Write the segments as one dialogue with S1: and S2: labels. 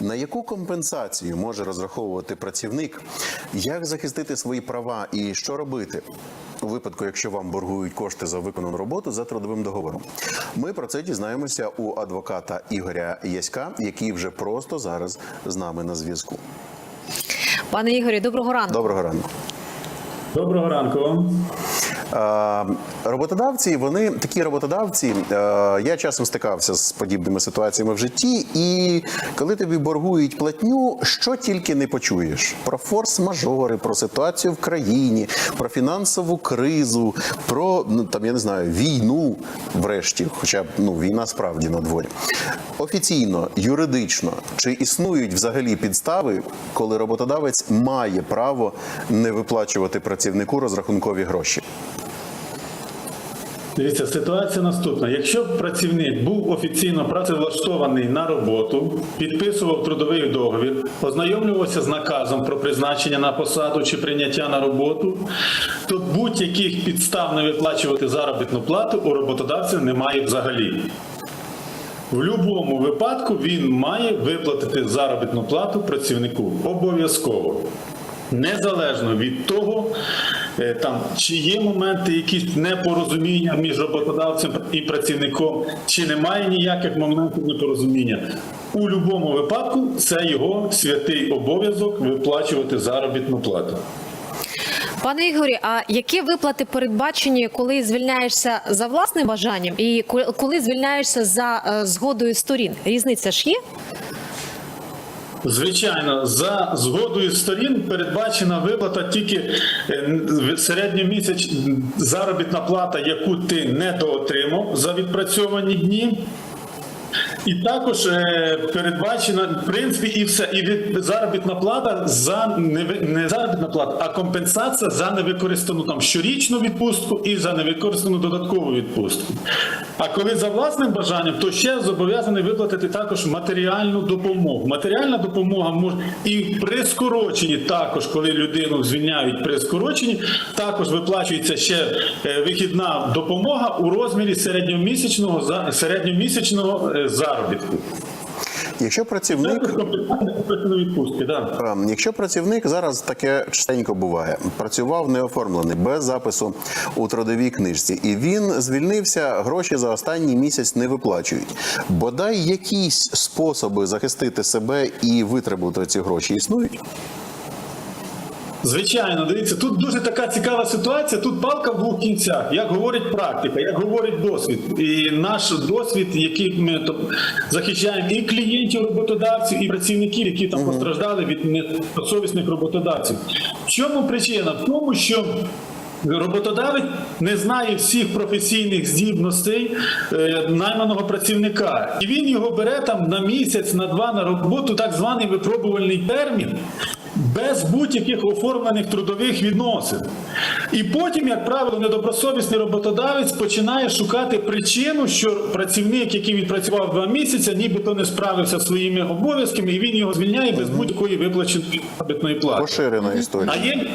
S1: На яку компенсацію може розраховувати працівник? Як захистити свої права і що робити? У випадку, якщо вам боргують кошти за виконану роботу за трудовим договором, ми про це дізнаємося у адвоката Ігоря Яська, який вже просто зараз з нами на зв'язку.
S2: Пане Ігорі, доброго ранку.
S1: Доброго ранку.
S3: Доброго ранку вам.
S1: Роботодавці, вони такі роботодавці. е, Я часом стикався з подібними ситуаціями в житті, і коли тобі боргують платню, що тільки не почуєш: про форс-мажори, про ситуацію в країні, про фінансову кризу, про ну там я не знаю війну, врешті, хоча б ну війна справді на дворі. Офіційно, юридично, чи існують взагалі підстави, коли роботодавець має право не виплачувати працівнику розрахункові гроші?
S3: Дивіться, ситуація наступна. Якщо працівник був офіційно працевлаштований на роботу, підписував трудовий договір, ознайомлювався з наказом про призначення на посаду чи прийняття на роботу, то будь-яких підстав не виплачувати заробітну плату у роботодавця немає взагалі. В будь-якому випадку він має виплатити заробітну плату працівнику обов'язково. Незалежно від того, там, чи є моменти якісь непорозуміння між роботодавцем і працівником, чи немає ніяких моментів непорозуміння. У будь-якому випадку це його святий обов'язок виплачувати заробітну плату.
S2: Пане Ігорі, а які виплати передбачені, коли звільняєшся за власним бажанням і коли звільняєшся за е, згодою сторін? Різниця ж є?
S3: Звичайно, за згодою сторін передбачена виплата тільки е, середньомісяч заробітна плата, яку ти недоотримав за відпрацьовані дні. І також е, передбачена, в принципі, і все. І від заробітна плата за не, не заробітна плата, а компенсація за невикористану там щорічну відпустку і за невикористану додаткову відпустку. А коли за власним бажанням, то ще зобов'язаний виплатити також матеріальну допомогу. Матеріальна допомога може і при скороченні також, коли людину звільняють при скороченні, також виплачується ще е, вихідна допомога у розмірі середньомісячного середньомісячного е, заробітку.
S1: Якщо працівник
S3: відпустки, да.
S1: Ем, Якщо працівник зараз таке частенько буває, працював неоформлений без запису у трудовій книжці, і він звільнився, гроші за останній місяць не виплачують. Бодай якісь способи захистити себе і витребувати ці гроші існують.
S3: Звичайно, дивіться, тут дуже така цікава ситуація. Тут палка в двох кінцях. Як говорить практика, як говорить досвід. І наш досвід, який ми то, захищаємо і клієнтів роботодавців, і працівників, які там постраждали від несовісних роботодавців. В чому причина? В тому, що Роботодавець не знає всіх професійних здібностей е, найманого працівника, і він його бере там на місяць, на два на роботу, так званий випробувальний термін. Без будь-яких оформлених трудових відносин. І потім, як правило, недобросовісний роботодавець починає шукати причину, що працівник, який відпрацював два місяці, нібито не справився своїми обов'язками, і він його звільняє без будь-якої виплаченої плати.
S1: Поширена історія.
S3: А є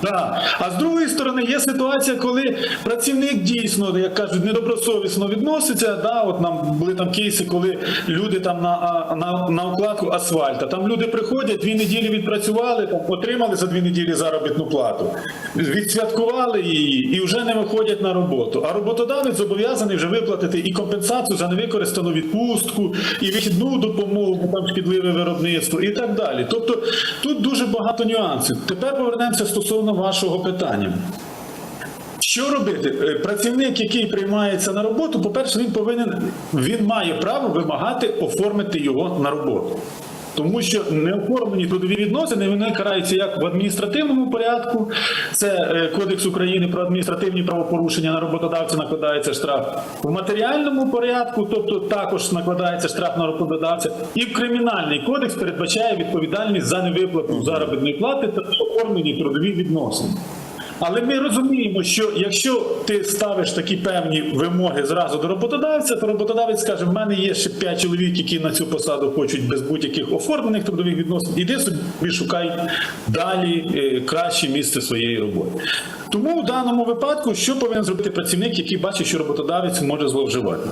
S3: так. А з другої сторони є ситуація, коли працівник дійсно, як кажуть, недобросовісно відноситься. Да, от нам були там кейси, коли люди там на, на, на укладку асфальта. Там люди приходять, дві неділі відпрацювали, там, отримали за дві неділі заробітну плату, відсвяткували її і вже не виходять на роботу. А роботодавець зобов'язаний вже виплатити і компенсацію за невикористану відпустку, і вихідну допомогу, там шкідливе виробництво і так далі. Тобто тут дуже багато нюансів. Тепер повернемося стосовно вашого питання. Що робити? Е, Працівник, який приймається на роботу, по-перше, він повинен він має право вимагати оформити його на роботу. Тому що неоформлені трудові відносини вони караються як в адміністративному порядку, це е, Кодекс України про адміністративні правопорушення на роботодавця накладається штраф в матеріальному порядку, тобто також накладається штраф на роботодавця, і в кримінальний кодекс передбачає відповідальність за невиплату заробітної плати та оформлені трудові відносини. Але ми розуміємо, що якщо ти ставиш такі певні вимоги зразу до роботодавця, то роботодавець скаже: в мене є ще 5 чоловік, які на цю посаду хочуть без будь-яких оформлених трудових відносин. Іди собі шукай далі е, краще місце своєї роботи. Тому в даному випадку, що повинен зробити працівник, який бачить, що роботодавець може зловживати?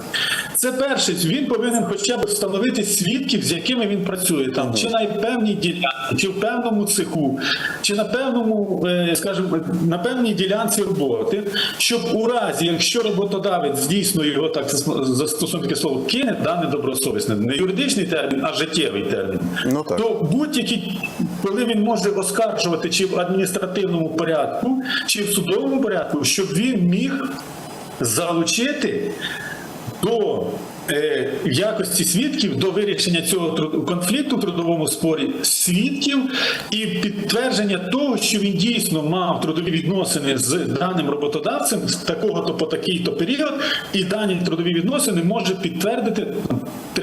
S3: Це перше, він повинен хоча б встановити свідків, з якими він працює, там чи на певній ділянці, чи в певному цеху, чи на певному, е, скажімо, на певній ділянці роботи, щоб у разі, якщо роботодавець дійсно його так застосуємо таке слово кине, да, недобросовісне, не юридичний термін, а життєвий термін,
S1: Ну, так.
S3: то будь-які, коли він може оскаржувати чи в адміністративному порядку, чи в судовому порядку, щоб він міг залучити до е, якості свідків до вирішення цього конфлікту в трудовому спорі свідків і підтвердження того, що він дійсно мав трудові відносини з даним роботодавцем з такого-то по такий-то період, і дані трудові відносини може підтвердити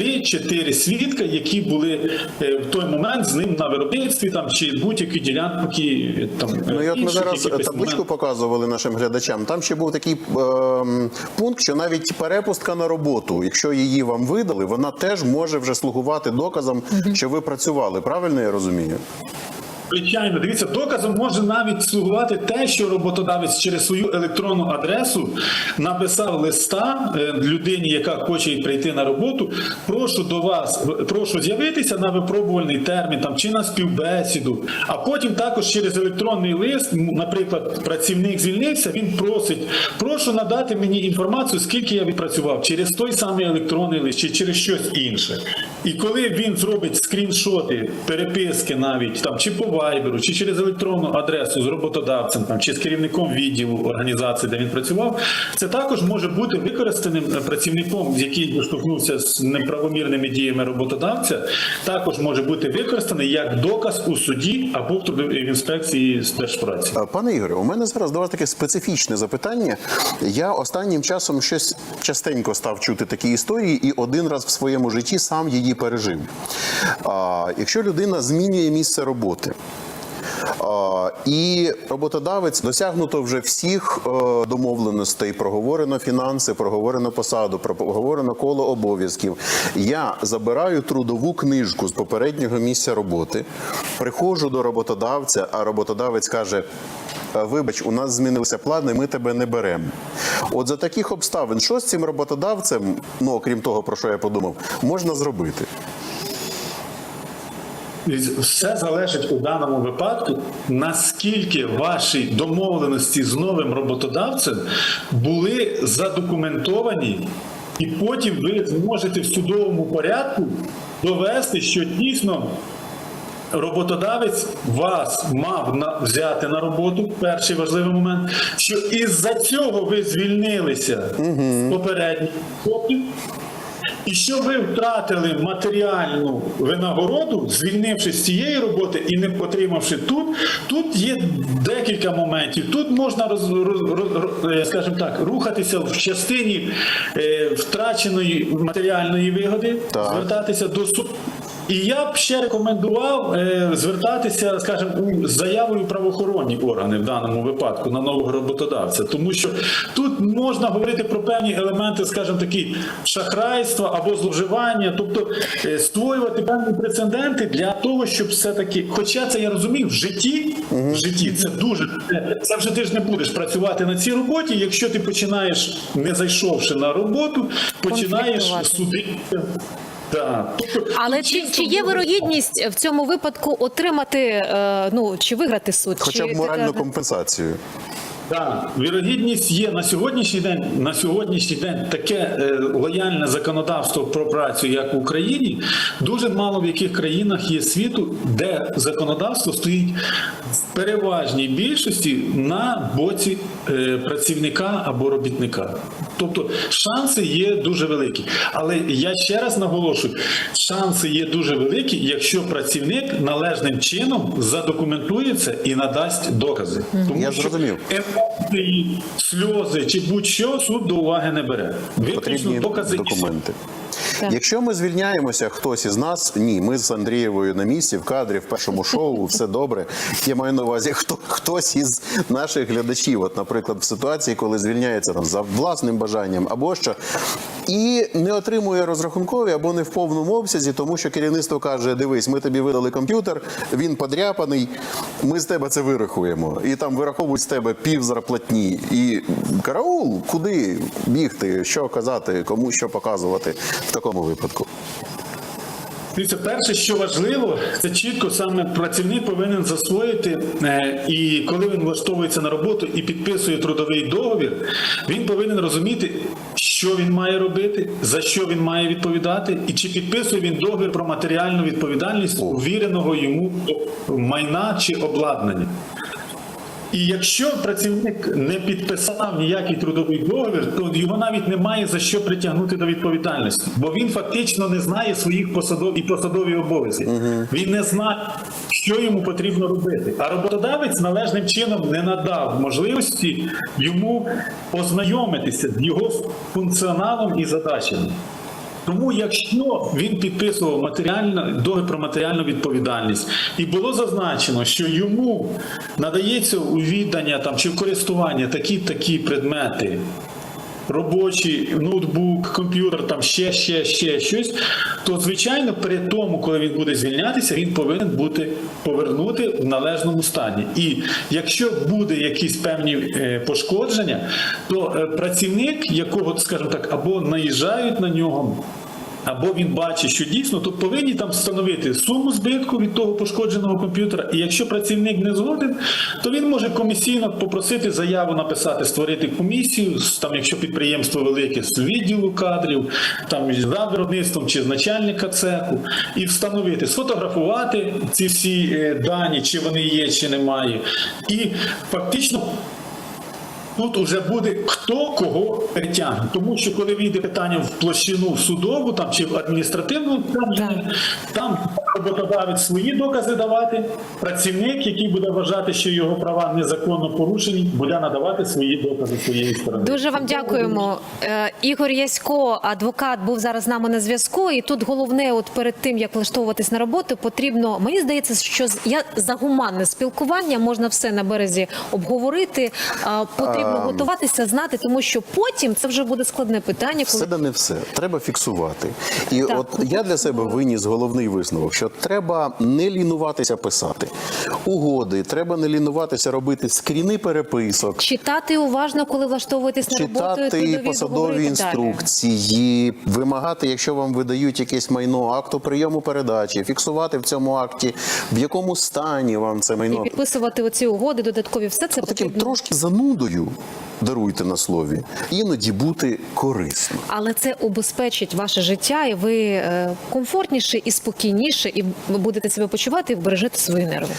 S3: три-чотири свідка, які були е, в той момент з ним на виробництві там чи будь-які ділянки там
S1: Ну і от ми зараз табличку
S3: момент.
S1: показували нашим глядачам. Там ще був такий е пункт, що навіть перепустка на роботу, якщо її вам видали, вона теж може вже слугувати доказом, що ви працювали. Правильно я розумію?
S3: Звичайно, дивіться, доказом може навіть слугувати те, що роботодавець через свою електронну адресу написав листа е, людині, яка хоче прийти на роботу. Прошу до вас, прошу з'явитися на випробувальний термін там чи на співбесіду. А потім також через електронний лист, наприклад, працівник звільнився, він просить, прошу надати мені інформацію, скільки я відпрацював через той самий електронний лист чи через щось інше. І коли він зробить скріншоти, переписки навіть там чи по вайберу, чи через електронну адресу з роботодавцем, там чи з керівником відділу організації, де він працював, це також може бути використаним е, працівником, який доштовхнувся з неправомірними діями роботодавця, також може бути використаний як доказ у суді або в інспекції з держпраці.
S1: Е, Пане Ігоре, у мене зараз до вас таке специфічне запитання. Я останнім часом щось частенько став чути такі історії, і один раз в своєму житті сам її пережив. А, якщо людина змінює місце роботи. І роботодавець досягнуто вже всіх е, домовленостей, проговорено фінанси, проговорено посаду, проговорено коло обов'язків. Я забираю трудову книжку з попереднього місця роботи, приходжу до роботодавця, а роботодавець каже. «Е, Вибач, у нас змінилися плани, ми тебе не беремо. От за таких обставин, що з цим роботодавцем, ну окрім того, про що я подумав, можна зробити?
S3: Все залежить у даному випадку, наскільки ваші домовленості з новим роботодавцем були задокументовані, і потім ви зможете в судовому порядку довести, що дійсно. Роботодавець вас мав на, взяти на роботу, перший важливий момент, що із-за цього ви звільнилися з попередніх років, і що ви втратили матеріальну винагороду, звільнившись з цієї роботи і не отримавши тут, тут є декілька моментів. Тут можна роз, роз, роз- роз- е, скажімо так, рухатися в частині е, втраченої матеріальної вигоди,
S1: Так.
S3: звертатися до суду. І я б ще рекомендував е, звертатися, скажімо, у- заявою правоохоронні органи в даному випадку на нового роботодавця, тому що тут можна говорити про певні елементи, скажімо, такі шахрайства або зловживання, тобто е, створювати певні прецеденти для того, щоб все таки, хоча це я розумію, в житті, в житті це дуже це вже ти ж не будеш працювати на цій роботі, якщо ти починаєш, не зайшовши на роботу, починаєш судити. Так. Тобто,
S2: Але чи, чи є вирогідність в цьому випадку отримати е, ну чи виграти суд?
S1: Хоча
S2: чи
S1: б моральну
S2: така-
S1: компенсацію.
S3: Так, вірогідність є на сьогоднішній день. На сьогоднішній день таке е, лояльне законодавство про працю, як в Україні, дуже мало в яких країнах є світу, де законодавство стоїть в переважній більшості на боці е, працівника або робітника. Тобто шанси є дуже великі. Але я ще раз наголошую: шанси є дуже великі, якщо працівник належним чином задокументується і надасть докази. Тому
S1: Я
S3: що
S1: зрозумів.
S3: Емоції, сльози чи будь-що суд до уваги не бере. Виключно докази
S1: документи. Якщо ми звільняємося, хтось із нас, ні, ми з Андрієвою на місці в кадрі, в першому шоу, все добре. Я маю на увазі, хто хтось із наших глядачів, от, наприклад, в ситуації, коли звільняється там за власним бажанням або що, і не отримує розрахункові або не в повному обсязі, тому що керівництво каже: дивись, ми тобі видали комп'ютер, він подряпаний, ми з тебе це вирахуємо. І там вираховують з тебе пів зарплатні. І караул, куди бігти, що казати, кому що показувати в такому випадку.
S3: Дивіться, перше, що важливо, це чітко саме працівник повинен засвоїти, е, і коли він влаштовується на роботу і підписує трудовий договір, він повинен розуміти, що він має робити, за що він має відповідати, і чи підписує він договір про матеріальну відповідальність увіреного йому майна чи обладнання. І якщо працівник не підписав ніякий трудовий договір, то його навіть немає за що притягнути до відповідальності, бо він фактично не знає своїх посадов і посадові обов'язки. Він не знає, що йому потрібно робити. А роботодавець належним чином не надав можливості йому ознайомитися з його функціоналом і задачами. Тому, якщо він підписував матеріально договір про матеріальну відповідальність, і було зазначено, що йому надається у віддання там чи в користування такі такі предмети. Робочий ноутбук, комп'ютер, там ще, ще, ще щось, то звичайно, при тому, коли він буде звільнятися, він повинен бути повернути в належному стані. І якщо буде якісь певні е, пошкодження, то е, працівник, якого, скажімо так, або наїжджають на нього. Або він бачить, що дійсно тут повинні там встановити суму збитку від того пошкодженого комп'ютера. І якщо працівник не згоден, то він може комісійно попросити заяву написати, створити комісію, з- там, якщо підприємство велике, з відділу кадрів, там за виробництвом чи з начальника цеху, і встановити, сфотографувати ці всі е, дані, чи вони є, чи немає. І фактично Тут уже буде хто кого притягне. Тому що коли війде питання в площину в судову там, чи в адміністративну, там, там роботодавець свої докази давати, працівник, який буде вважати, що його права незаконно порушені, буде надавати свої докази своєї сторони.
S2: Дуже вам дякуємо. Е, Ігор Ясько, адвокат, був зараз з нами на зв'язку. І тут головне, от перед тим як влаштовуватись на роботу, потрібно. Мені здається, що з- я за гуманне спілкування можна все на березі обговорити. А, Потрібно готуватися, знати, тому що потім це вже буде складне питання. Коли
S1: Все да не все. Треба фіксувати. І
S2: Так.
S1: от я для себе виніс головний висновок, що треба не лінуватися писати угоди, треба не лінуватися робити скріни переписок.
S2: читати уважно, коли влаштовуєтесь на роботу,
S1: Читати посадові
S2: і далі.
S1: інструкції, вимагати, якщо вам видають якесь майно, акту прийому передачі, фіксувати в цьому акті, в якому стані вам це
S2: І
S1: майно.
S2: підписувати оці угоди додаткові. Все це
S1: Таким
S2: потрібно.
S1: трошки занудою, даруйте на слові, іноді бути корисно.
S2: Але це убезпечить ваше життя, і ви е, комфортніше і спокійніше, і будете себе почувати і вбережете свої нерви.